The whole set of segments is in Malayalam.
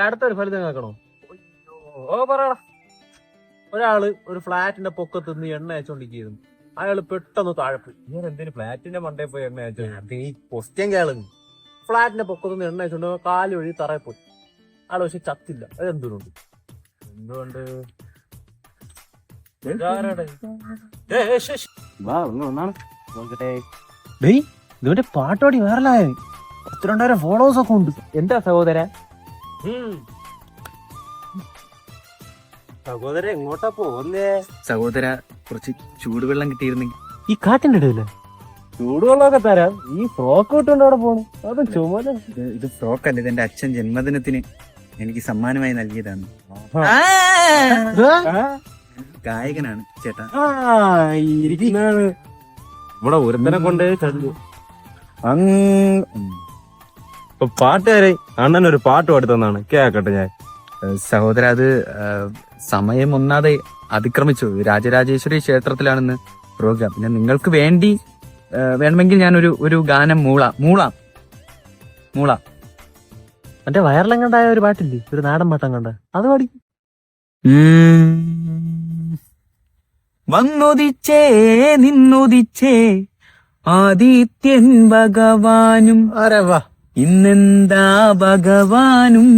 അടുത്തൊരു ഫലിതം കേൾക്കണോ ഓ പറയടാ. ഒരാൾ ഒരു ഫ്ലാറ്റിന്റെ പൊക്കത്ത് നിന്ന് എണ്ണ അയച്ചോണ്ടിരിക്കുന്നു. അയാൾ പെട്ടെന്ന് താഴെപ്പോയി. ഞാൻ എന്തിനു ഫ്ലാറ്റിന്റെ മണ്ടേ പോയി എണ്ണ അയച്ചോ ഈ ക്വസ്റ്റ്യൻ കേളുന്നു ഫ്ലാറ്റിന്റെ പൊക്കത്ത് നിന്ന് എണ്ണ അയച്ചോണ്ട് കാൽ വഴി തറയിൽ പോയി അയാൾ പക്ഷെ ചത്തില്ല. അത് എന്തുകൊണ്ട്? എന്തുകൊണ്ട്? ഇതിന്റെ പാട്ടോടി വേറെ പത്തിരണ്ടായിരം ഫോളോവേഴ്സ് ഒക്കെ ഉണ്ട്. എന്താ സഹോദര? സഹോദര എങ്ങോട്ടാ പോകുന്നേ? സഹോദര കുറച്ച് ചൂടുവെള്ളം കിട്ടിയിരുന്നെങ്കിൽ. ഈ കാറ്റിന്റെ ഇടയിൽ. ചൂടുവെള്ളമൊക്കെ തരാം. ഈ ഫ്രോക്ക് ഇട്ടുകൊണ്ട് അവിടെ പോണു. അത് ചുമല. ഇത് ഇത് ഫ്രോക്ക് അല്ല ഇതെന്റെ അച്ഛൻ ജന്മദിനത്തിന് എനിക്ക് സമ്മാനമായി നൽകിയതാണ്. ഗായകനാണ് ചേട്ടാ. ഇരിക്കുന്നതാണ്. ഇവിടെ ഒരുത്തനെ കൊണ്ട് കണ്ടു ഇപ്പൊ പാട്ടുകാരെ അണ്ണൻ ഒരു പാട്ട് പാടുത്തന്നാണ്. കേക്കട്ടെ ഞാൻ. സഹോദര അത് സമയം ഒന്നാതെ അതിക്രമിച്ചു. രാജരാജേശ്വരി ക്ഷേത്രത്തിലാണെന്ന് പ്രോഗ്രാം പിന്നെ നിങ്ങൾക്ക് വേണ്ടി വേണമെങ്കിൽ ഞാനൊരു ഒരു ഗാനം മൂള. മൂള. മൂള. മറ്റേ വയറിലെങ്ങണ്ടായ ഒരു പാട്ടില്ലേ? ഒരു നാടൻ പാട്ടം കണ്ട അത് പാടി. വന്നൊതിച്ചേ വന്നുദിച്ചേ നിന്നുദിച്ചേ ആദിത്യൻ ഭഗവാനും. ആരെ വാ. ഇന്നെന്താ ഭഗവാനും?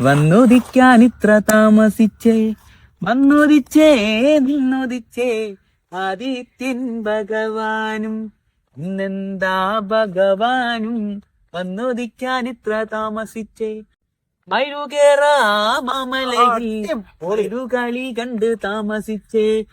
വന്നൊതിക്കാൻ ഇത്ര താമസിച്ചേ. വന്നൊതിച്ചേ നിന്നൊതിച്ചേ ആദിത്യൻ ഭഗവാനും. ഇന്നെന്താ ഭഗവാനും? വന്നൊതിക്കാൻ ഇത്ര താമസിച്ചേ. ഒരു കളി കണ്ട് താമസിച്ചേ.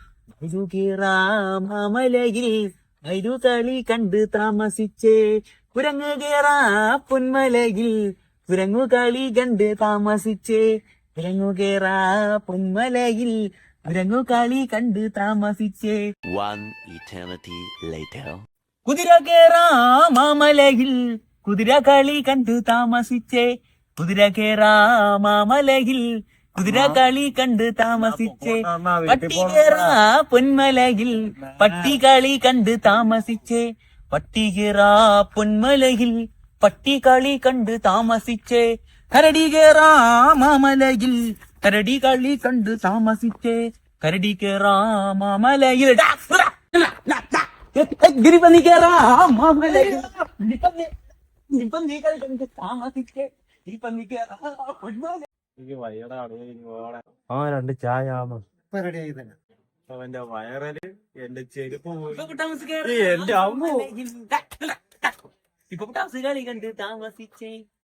മൈരുകേറാമലയിൽ ഒരു കളി കണ്ട് താമസിച്ചേ. കുരങ്ങു കേറാ പൊന്മലയിൽ. കുരങ്ങു കളി കണ്ട് താമസിച്ചേ. കുരങ്ങു കേറാ പൊന്മലയിൽ. കുരങ്ങു കളി കണ്ട് താമസിച്ചേ. One eternity later. കുതിര കേറാ മാമലയിൽ. കുതിര കളി കണ്ടു താമസിച്ചേ. കുതിര കേറാ മാമലയിൽ. കുതിര കളി കണ്ട് താമസിച്ചേ. പട്ടി കേറാ പൊന്മലയിൽ. പട്ടി കളി കണ്ട് താമസിച്ചേ. പട്ടി കേറാ പൊന്മലയിൽ പട്ടി കളി കണ്ട് താമസിച്ചേ. കരടി കേറാ മാമലയിൽ കരടി കളി കണ്ട് താമസിച്ചേ. കരടി കേറാ മാമലയിൽ. ഗിരിപ്പന്നി കേറാ മാമലയിൽ താമസിച്ചേ. ഗിരിപന്നി കേറാ പൊന്മലയിൽ. ആ രണ്ട് ചായ അവന്റെ വയറൽ എന്റെ ചെരുപ്പ് എന്റെ അമ്മ. ഇപ്പൊ കണ്ട് താമസിച്ചേ.